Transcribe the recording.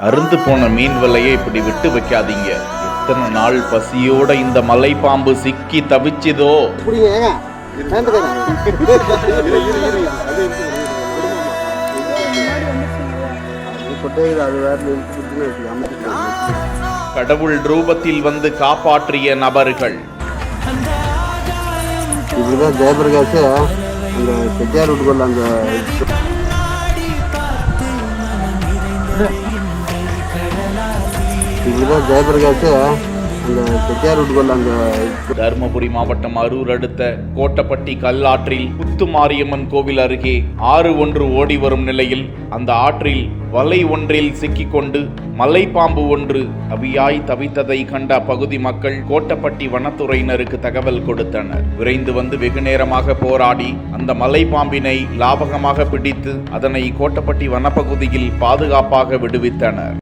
அருந்து போன மீன் விலையை இப்படி விட்டு வைக்காதீங்க. எத்தனை நாள் பசியோட இந்த மலைப்பாம்பு சிக்கி தவிச்சுதோ? கடவுள் ரூபத்தில் வந்து காப்பாற்றிய நபர்கள். இப்படிதான் ஜெயபிரகாஷ் அந்த செட்டியார் வீட்டுக்குள்ள அந்த இதுதான் ஜெயபிரகாஷ் அந்த செட்டியார் வீட்டுக்குள்ள அந்த தருமபுரி மாவட்டம் அரூர் அடுத்த கோட்டப்பட்டி கல்லாற்றில் புத்துமாரியம்மன் கோவில் அருகே ஆறு ஒன்று ஓடி வரும் நிலையில் அந்த ஆற்றில் வலை ஒன்றில் சிக்கிக்கொண்டு மலைப்பாம்பு ஒன்று அவியாய் தவித்ததை கண்ட அப்பகுதி மக்கள் கோட்டப்பட்டி வனத்துறையினருக்கு தகவல் கொடுத்தனர். விரைந்து வந்து வெகு நேரமாக போராடி அந்த மலைப்பாம்பினை லாபகமாக பிடித்து அதனை கோட்டப்பட்டி வனப்பகுதியில் பாதுகாப்பாக விடுவித்தனர்.